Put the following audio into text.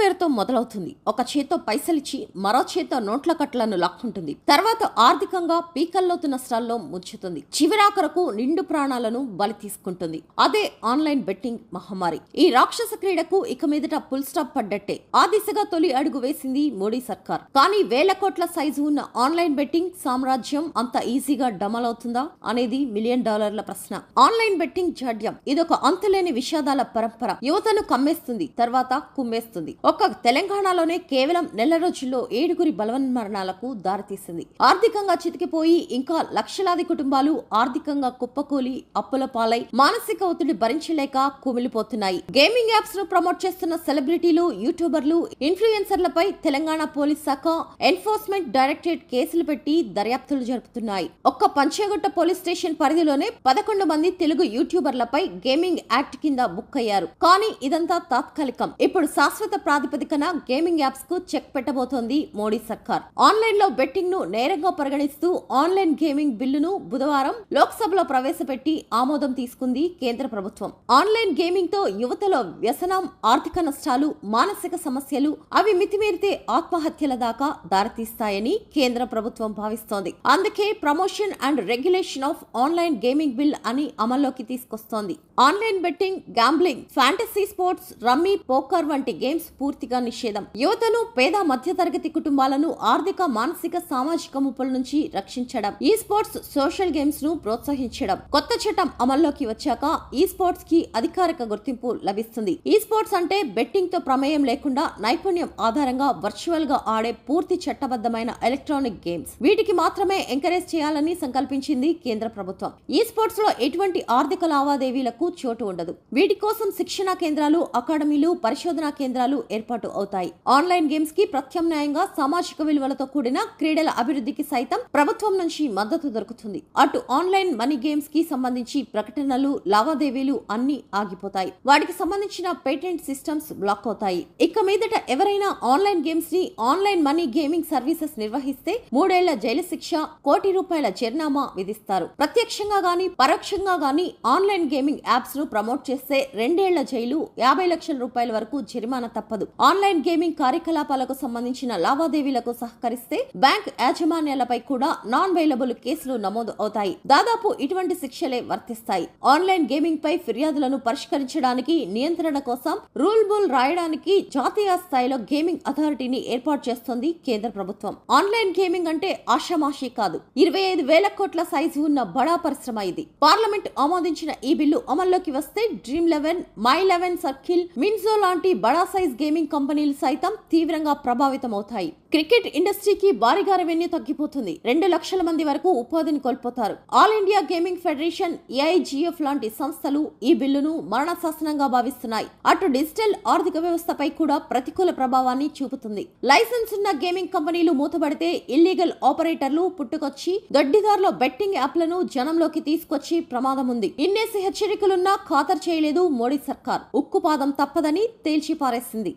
పేరుతో మొదలవుతుంది. ఒక చేత్తో పైసలిచ్చి మరో చేత్తో నోట్ల కట్టలను లాక్కుంటుంది. తర్వాత ఆర్థికంగా పీకల్లోతు నష్టాల్లో ముంచుతుంది. చివరాఖరకు నిండు ప్రాణాలను బలి తీసుకుంటుంది. అదే ఆన్లైన్ బెట్టింగ్ మహమ్మారి. ఈ రాక్షస క్రీడకు ఇక మీదట ఫుల్ స్టాప్ పడ్డట్టే. ఆ దిశగా తొలి అడుగు వేసింది మోడీ సర్కార్. కానీ వేల కోట్ల సైజు ఉన్న ఆన్లైన్ బెట్టింగ్ సామ్రాజ్యం అంత ఈజీగా డమల్ అవుతుందా అనేది మిలియన్ డాలర్ల ప్రశ్న. ఆన్లైన్ బెట్టింగ్ జాడ్యం. ఇదొక అంతులేని విషాదాల పరంపర. యువతను కమ్మేస్తుంది తర్వాత కుమ్మేస్తుంది. ఒక్క తెలంగాణలోనే కేవలం నెల రోజుల్లో ఏడుగురి బలవన్మరణాలకు దారితీసింది. ఆర్థికంగా చితికిపోయి ఇంకా లక్షలాది కుటుంబాలు ఆర్థికంగా కుప్పకూలి అప్పుల పాలై మానసిక ఒత్తిడి భరించలేక కుమిలిపోతున్నాయి. గేమింగ్ యాప్స్ను ప్రమోట్ చేస్తున్న సెలబ్రిటీలు యూట్యూబర్లు ఇన్ఫ్లుయెన్సర్లపై తెలంగాణ పోలీస్ శాఖ ఎన్ఫోర్స్మెంట్ డైరెక్టరేట్ కేసులు పెట్టి దర్యాప్తులు జరుపుతున్నాయి. ఒక్క పంచేగుట్ట పోలీస్ స్టేషన్ పరిధిలోనే పదకొండు మంది తెలుగు యూట్యూబర్లపై గేమింగ్ యాక్ట్ కింద బుక్ అయ్యారు. కానీ ఇదంతా తాత్కాలికం. ఇప్పుడు శాశ్వత ప్రాతిపదికన గేమింగ్ యాప్స్కు చెక్ పెట్టబోతోంది మోడీ సర్కార్. ఆన్లైన్లో బెట్టింగ్ను నేరంగా పరిగణిస్తూ ఆన్లైన్ గేమింగ్ బిల్లును బుధవారం లోక్సభలో ప్రవేశపెట్టి ఆమోదం తీసుకుంది కేంద్ర ప్రభుత్వం. ఆన్లైన్ గేమింగ్తో యువతలో వ్యసనం ఆర్థిక నష్టాలు మానసిక సమస్యలు అవి మితిమీరితే ఆత్మహత్యల దాకా దారితీస్తాయని కేంద్ర ప్రభుత్వం భావిస్తోంది. అందుకే promotion and regulation of online gaming bill అని అమల్లోకి తీసుకొస్తోంది. Online betting gambling fantasy sports rummy poker వంటి గేమ్స్ పూర్తిగా నిషేధం. యువతను పేద మధ్యతరగతి కుటుంబాలను ఆర్థిక మానసిక సామాజిక ముప్పుల నుంచి రక్షించడం. ఈ స్పోర్ట్స్ సోషల్ గేమ్స్ను ప్రోత్సహించడం. కొత్త చట్టం అమల్లోకి వచ్చాక ఈ స్పోర్ట్స్కి అధికారిక గుర్తింపు లభిస్తుంది. ఈ స్పోర్ట్స్ అంటే బెట్టింగ్తో ప్రమేయం లేకుండా నైపుణ్యం ఆధారంగా వర్చువల్గా ఆడే పూర్తి చట్టబద్ధమైన ఎలక్ట్రానిక్ గేమ్స్. వీటికి మాత్రమే ఎంకరేజ్ చేయాలని సంకల్పించింది కేంద్ర ప్రభుత్వం. ఈ స్పోర్ట్స్లో ఎటువంటి ఆర్థిక లావాదేవీలకు చోటు ఉండదు. వీటి కోసం శిక్షణా కేంద్రాలు అకాడమీలు పరిశోధనా కేంద్రాలు ఏర్పాటు అవుతాయి. ఆన్లైన్ గేమ్స్కి ప్రత్యామ్నాయంగా సామాజిక విలువలతో కూడిన క్రీడల అభివృద్ధికి సైతం ప్రభుత్వం నుంచి మద్దతు దొరుకుతుంది. అటు ఆన్లైన్ మనీ గేమ్స్కి సంబంధించి ప్రకటనలు లావాదేవీలు అన్ని ఆగిపోతాయి. వాటికి సంబంధించిన పేటెంట్ సిస్టమ్స్ బ్లాక్ అవుతాయి. ఇక మీదట ఎవరైనా ఆన్లైన్ గేమ్స్ని ఆన్లైన్ మనీ గేమింగ్ సర్వీసెస్ నిర్వహిస్తే మూడేళ్ళ జైలు శిక్ష కోటి రూపాయల జరినామా విధిస్తారు. ప్రత్యక్షంగా గాని పరోక్షంగా గాని ఆన్లైన్ గేమింగ్ యాప్స్ను ప్రమోట్ చేస్తే రెండేళ్ళ జైలు యాభై లక్షల రూపాయల వరకు జరిమానా తప్పదు. ఆన్లైన్ గేమింగ్ కార్యకలాపాలకు సంబంధించిన లావాదేవీలకు సహకరిస్తే బ్యాంక్ యాజమాన్యాలపై కూడా నాన్ వైలబుల్ కేసులు నమోదు అవుతాయి. దాదాపు ఇటువంటి శిక్షలే వర్తిస్తాయి. ఆన్లైన్ గేమింగ్ పై ఫిర్యాదులను పరిష్కరించడానికి నియంత్రణ కోసం రూల్ బుల్ రాయడానికి జాతీయ స్థాయిలో గేమింగ్ అథారిటీని ఏర్పాటు చేస్తోంది కేంద్ర ప్రభుత్వం. ఆన్లైన్ గేమింగ్ అంటే ఆషామాషి కాదు. ఇరవై ఐదు వేల కోట్ల సైజు ఉన్న బడా పరిశ్రమ ఇది. పార్లమెంట్ ఆమోదించిన ఈ బిల్లు అమల్లోకి వస్తే Dream Eleven My Eleven Circle WinZO లాంటి బడా సైజ్ గేమ్ గేమింగ్ కంపెనీలు సైతం తీవ్రంగా ప్రభావితం అవుతాయి క్రికెట్ ఇండస్ట్రీకి భారీగా రెవెన్యూ తగ్గిపోతుంది. రెండు లక్షల మంది వరకు ఉపాధిని కోల్పోతారు. All India Gaming Federation AIGF లాంటి సంస్థలు ఈ బిల్లును మరణశాసనంగా భావిస్తున్నాయి. అటు డిజిటల్ ఆర్థిక వ్యవస్థపై కూడా ప్రతికూల ప్రభావాన్ని చూపుతుంది. లైసెన్స్ ఉన్న గేమింగ్ కంపెనీలు మూతబడితే ఇల్లీగల్ ఆపరేటర్లు పుట్టుకొచ్చి గడ్డిదారులో బెట్టింగ్ యాప్లను జనంలోకి తీసుకొచ్చి ప్రమాదం ఉంది ఇన్నేసి హెచ్చరికలున్నా ఖాతరు చేయలేదు మోడీ సర్కార్. ఉక్కుపాదం తప్పదని తేల్చిపారేసింది.